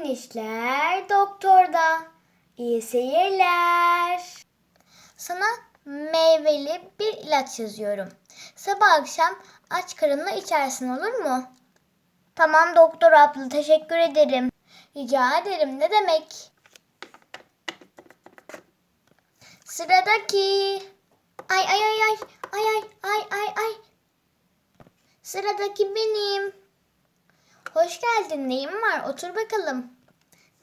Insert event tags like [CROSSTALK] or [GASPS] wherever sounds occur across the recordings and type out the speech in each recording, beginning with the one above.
Bütün işler doktorda. İyi seyirler. Sana meyveli bir ilaç yazıyorum. Sabah akşam aç karınla içersin olur mu? Tamam doktor abla teşekkür ederim. Rica ederim ne demek? Sıradaki. Ay ay ay ay ay ay ay ay ay. Sıradaki benim. Hoş geldin neyim var otur bakalım.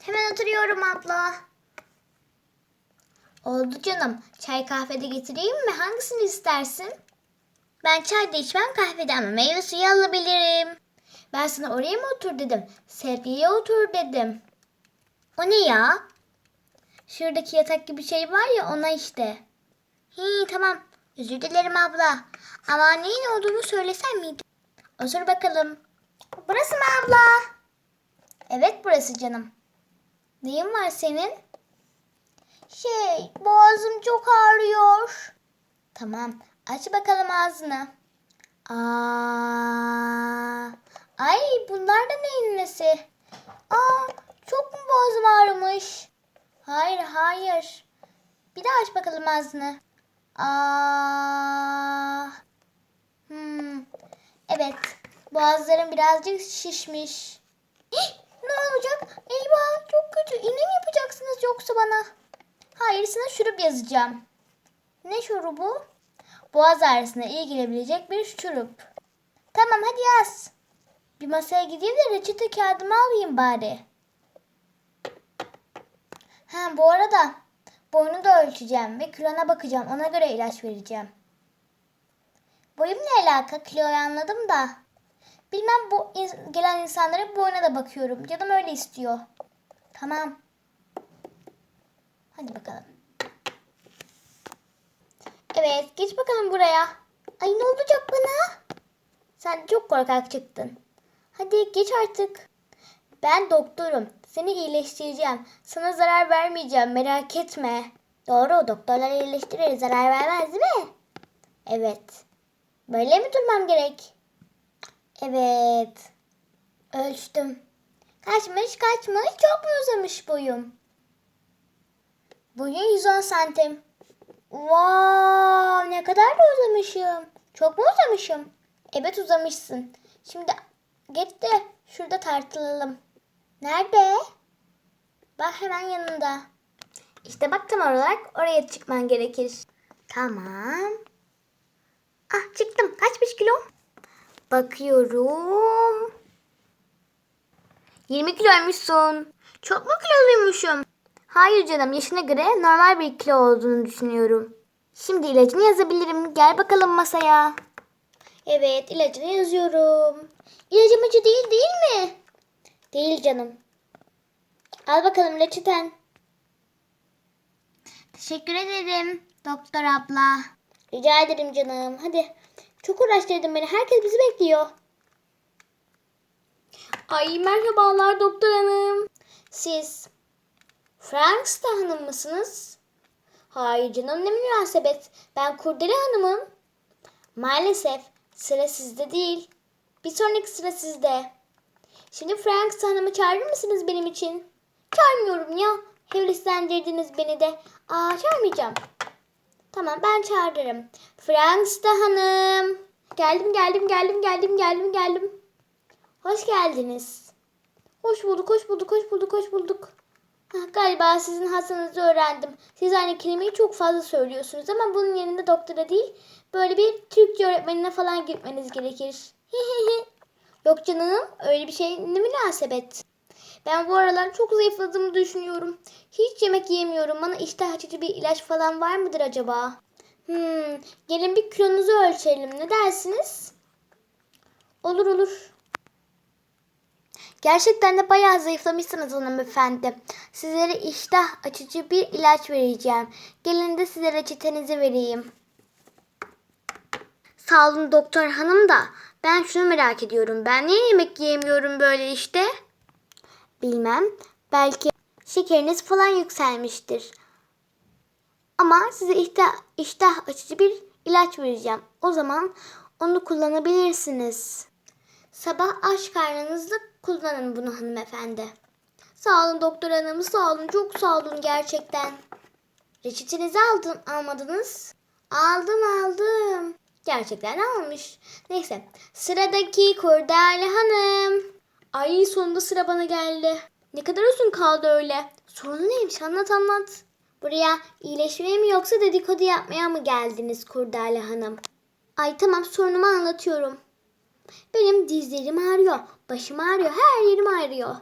Hemen oturuyorum abla. Oldu canım. Çay kahvede getireyim mi? Hangisini istersin? Ben çay da içmem kahvede ama meyve suyu alabilirim. Ben sana oraya mı otur dedim. Sevgiye otur dedim. O ne ya? Şuradaki yatak gibi şey var ya ona işte. Hi tamam. Özür dilerim abla. Ama neyin olduğunu söylesen miydi? Otur bakalım. Burası mı abla? Evet burası canım. Neyin var senin? Şey boğazım çok ağrıyor. Tamam aç bakalım ağzını. Aa, ay bunlar da neyin nesi? Aa çok mu boğazım ağrımış? Hayır hayır. Bir daha aç bakalım ağzını. Aa, hmm, evet boğazlarım birazcık şişmiş. Hih, ne olacak? Eyvah çok kötü. İğne mi yapacaksınız yoksa bana? Hayır sana şurup yazacağım. Ne şurubu? Boğaz ağrısına iyi gelebilecek bir şurup. Tamam hadi yaz. Bir masaya gideyim de reçete kağıdımı alayım bari. Ha bu arada boyunu da ölçeceğim ve kilona bakacağım. Ona göre ilaç vereceğim. Boyum ne alaka? Kiloyu anladım da. Bilmem bu in- gelen insanların boyuna da bakıyorum. Canım öyle istiyor. Tamam. Hadi bakalım. Evet, geç bakalım buraya. Ay ne olacak bana? Sen çok korkak çıktın. Hadi geç artık. Ben doktorum. Seni iyileştireceğim. Sana zarar vermeyeceğim. Merak etme. Doğru, doktorlar iyileştirir. Zarar vermez değil mi? Evet. Böyle mi durmam gerek? Evet. Ölçtüm. Kaçmış kaçmış çok mu uzamış boyum? Boyun 110 santim. Wow, ne kadar da uzamışım. Çok mu uzamışım? Evet uzamışsın. Şimdi geç de şurada tartılalım. Nerede? Bak hemen yanında. İşte bak tam olarak oraya çıkman gerekir. Tamam. Ah çıktım. Kaçmış kilo? Bakıyorum. 20 kiloymuşsun. Çok mu kiloluymuşum? Hayır canım yaşına göre normal bir kilo olduğunu düşünüyorum. Şimdi ilacını yazabilirim. Gel bakalım masaya. Evet ilacını yazıyorum. İlacım acı değil değil mi? Değil canım. Al bakalım reçeten. Teşekkür ederim doktor abla. Rica ederim canım. Hadi. Çok uğraştırdın beni. Herkes bizi bekliyor. Ay merhabalar doktor hanım. Siz Franks'ta hanım mısınız? Hayır canım ne münasebet. Ben Kurdele hanımım. Maalesef sıra sizde değil. Bir sonraki sıra sizde. Şimdi Franks hanımı çağırır mısınız benim için? Çağırmıyorum ya. Heveslendirdiniz beni de. Aa çağırmayacağım. Tamam ben çağırırım. Franks hanım. Geldim geldim geldim geldim geldim geldim. Hoş geldiniz. Hoş bulduk, hoş bulduk, hoş bulduk, hoş bulduk. Galiba sizin hastanızı öğrendim. Siz aynı kelimeyi çok fazla söylüyorsunuz ama bunun yerine doktora değil, böyle bir Türkçe öğretmenine falan gitmeniz gerekir. Yok canım, öyle bir şey ne münasebet. Ben bu aralar çok zayıfladığımı düşünüyorum. Hiç yemek yemiyorum. Bana iştah açıcı bir ilaç falan var mıdır acaba? Hmm, gelin bir kilonuzu ölçelim. Ne dersiniz? Olur olur. Gerçekten de bayağı zayıflamışsınız hanımefendi. Sizlere iştah açıcı bir ilaç vereceğim. Gelin de size reçetenizi vereyim. Sağ olun doktor hanım da ben şunu merak ediyorum. Ben niye yemek yiyemiyorum böyle işte? Bilmem. Belki şekeriniz falan yükselmiştir. Ama size iştah, iştah açıcı bir ilaç vereceğim. O zaman onu kullanabilirsiniz. Sabah aç karnınızda kullanın bunu hanımefendi. Sağ olun doktor hanım sağ olun çok sağ olun gerçekten. Reçetenizi aldın, almadınız. Aldım aldım. Gerçekten almış. Neyse sıradaki Kurdale Hanım. Ay sonunda sıra bana geldi. Ne kadar uzun kaldı öyle. Sorun neymiş anlat anlat. Buraya iyileşmeye mi yoksa dedikodu yapmaya mı geldiniz Kurdale Hanım? Ay tamam sorunumu anlatıyorum. Benim dizlerim ağrıyor, başım ağrıyor, her yerim ağrıyor.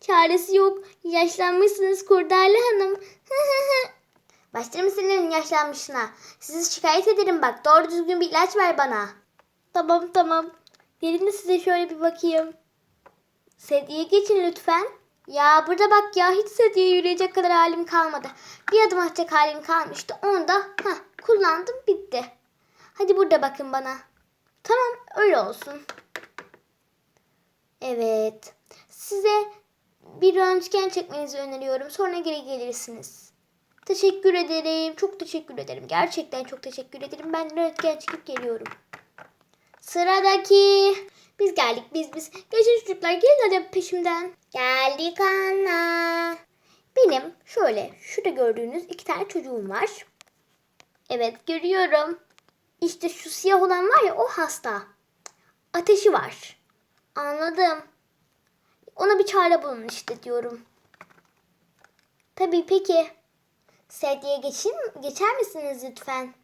Çaresi yok. Yaşlanmışsınız Kurdale Hanım. [LAUGHS] Başlarım senin yaşlanmışına. Sizi şikayet ederim bak. Doğru düzgün bir ilaç ver bana. Tamam tamam. Gelin de size şöyle bir bakayım. Sediye geçin lütfen. Ya burada bak ya hiç sediye yürüyecek kadar halim kalmadı. Bir adım atacak halim kalmıştı. Onu da heh, kullandım bitti. Hadi burada bakın bana. Tamam öyle olsun. Evet. Size bir röntgen çekmenizi öneriyorum. Sonra geri gelirsiniz. Teşekkür ederim. Çok teşekkür ederim. Gerçekten çok teşekkür ederim. Ben röntgen çekip geliyorum. Sıradaki. Biz geldik biz biz. Geçin çocuklar gelin hadi peşimden. Geldik anne. Benim şöyle şurada gördüğünüz iki tane çocuğum var. Evet görüyorum. İşte şu siyah olan var ya o hasta. Ateşi var. Anladım. Ona bir çare bulun işte diyorum. Tabii peki. Sedyeye geçin, geçer misiniz lütfen?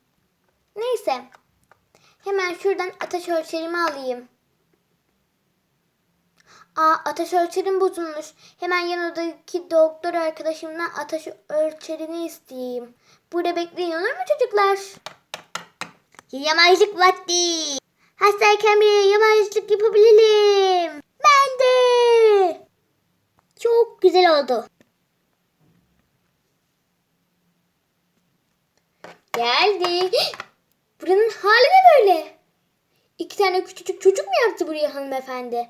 Neyse. Hemen şuradan ateş ölçerimi alayım. Aa ateş ölçerim bozulmuş. Hemen yanındaki doktor arkadaşımdan ateş ölçerini isteyeyim. Burada bekleyin olur mu çocuklar? Yamacılık vakti. Hastayken bile yamacılık yapabilirim. Ben de. Çok güzel oldu. Geldi. [GASPS] Buranın hali ne böyle? İki tane küçücük çocuk mu yaptı buraya hanımefendi?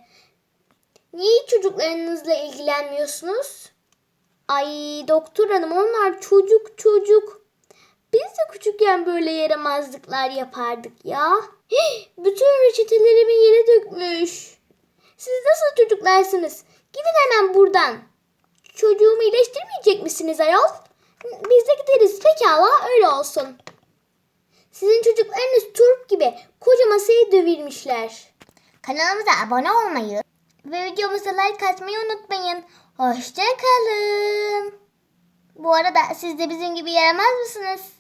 Niye çocuklarınızla ilgilenmiyorsunuz? Ay doktor hanım onlar çocuk çocuk. Biz de küçükken böyle yaramazlıklar yapardık ya. Hih, Bütün reçetelerimi yere dökmüş. Siz nasıl çocuklarsınız? Gidin hemen buradan. Çocuğumu iyileştirmeyecek misiniz ayol? Biz de gideriz. Pekala öyle olsun. Sizin çocuklarınız turp gibi koca masayı devirmişler. Kanalımıza abone olmayı ve videomuza like atmayı unutmayın. Hoşçakalın. Bu arada siz de bizim gibi yaramaz mısınız?